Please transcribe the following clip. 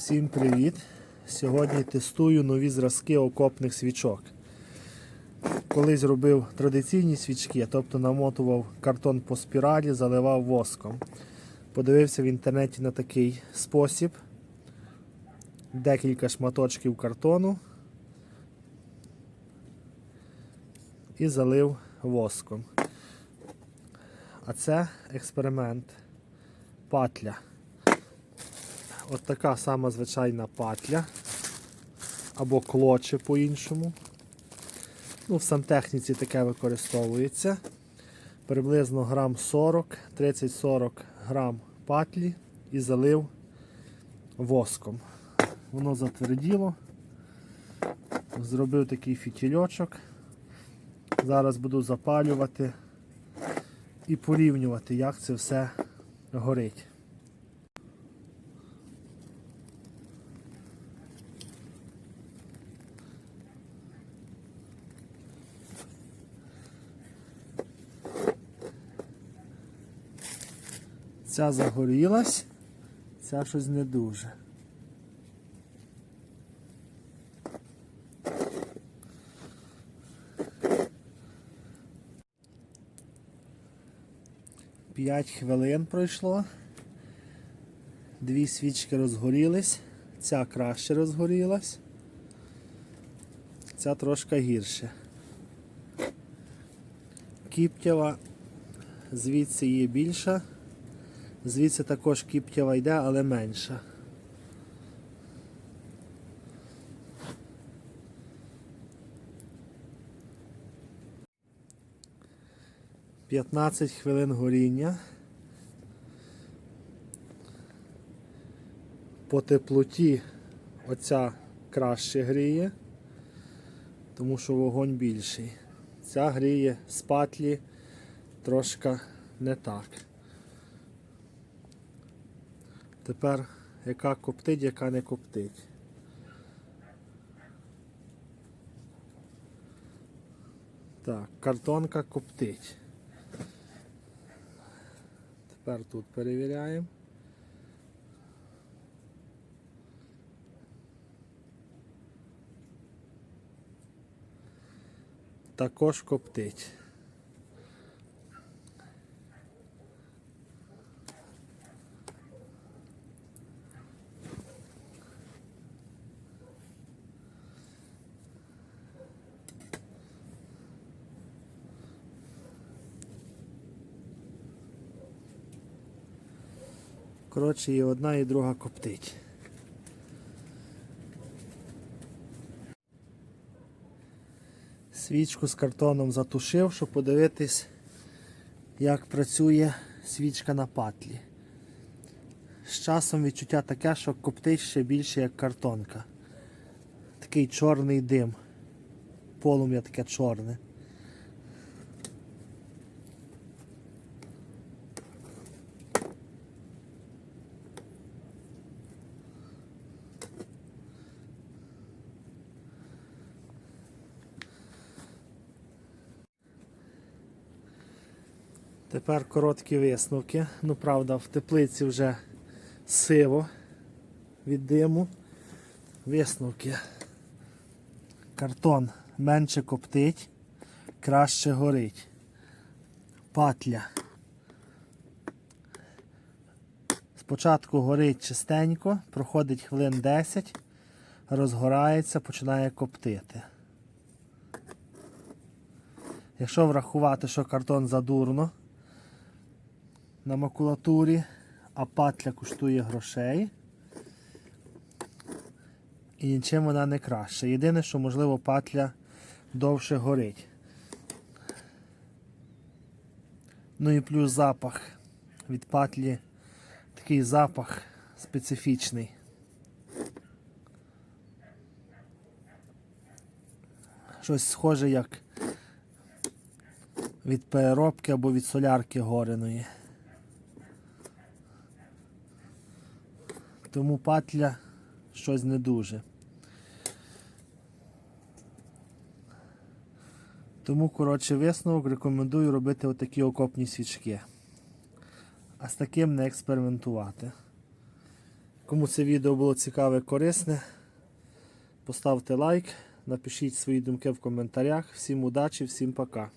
Всім привіт! Сьогодні тестую нові зразки окопних свічок. Колись робив традиційні свічки, тобто намотував картон по спіралі, заливав воском. Подивився в інтернеті на такий спосіб. Декілька шматочків картону і залив воском. А це експеримент патля. От така сама звичайна патля. Або клоче по-іншому. Ну, в сантехніці таке використовується. Приблизно грам 40, 30-40 грам патлі і залив воском. Воно затверділо. Зробив такий фітільочок. Зараз буду запалювати і порівнювати, як це все горить. Ця загорілась, ця щось не дуже. П'ять хвилин пройшло. Дві свічки розгорілись, ця краще розгорілась, ця трошки гірше. Кіптєва звідси є більша. Звідси також кіптєва йде, але менша. П'ятнадцять хвилин горіння. По теплоті оця краще гріє, тому що вогонь більший. Ця гріє з патлі трошки не так. Тепер яка коптить, яка не коптить. Так, картонка коптить. Тепер тут перевіряємо. Також коптить. Коротше, і одна, і друга коптить. Свічку з картоном затушив, щоб подивитись, як працює свічка на патлі. З часом відчуття таке, що коптить ще більше, як картонка. Такий чорний дим. Полум'я таке чорне. Тепер короткі висновки. Ну, правда, в теплиці вже сиво від диму. Висновки. Картон менше коптить, краще горить. Патля. Спочатку горить чистенько, проходить хвилин 10, розгорається, починає коптити. Якщо врахувати, що картон задурно, на макулатурі, а патля коштує грошей. І нічим вона не краще. Єдине, що можливо патля довше горить. Ну і плюс запах від патлі такий запах специфічний. Щось схоже як від переробки або від солярки гореної. Тому патля щось не дуже. Тому, коротше, висновок рекомендую робити отакі окопні свічки. А з таким не експериментувати. Кому це відео було цікаве, корисне, поставте лайк, напишіть свої думки в коментарях. Всім удачі, всім пока.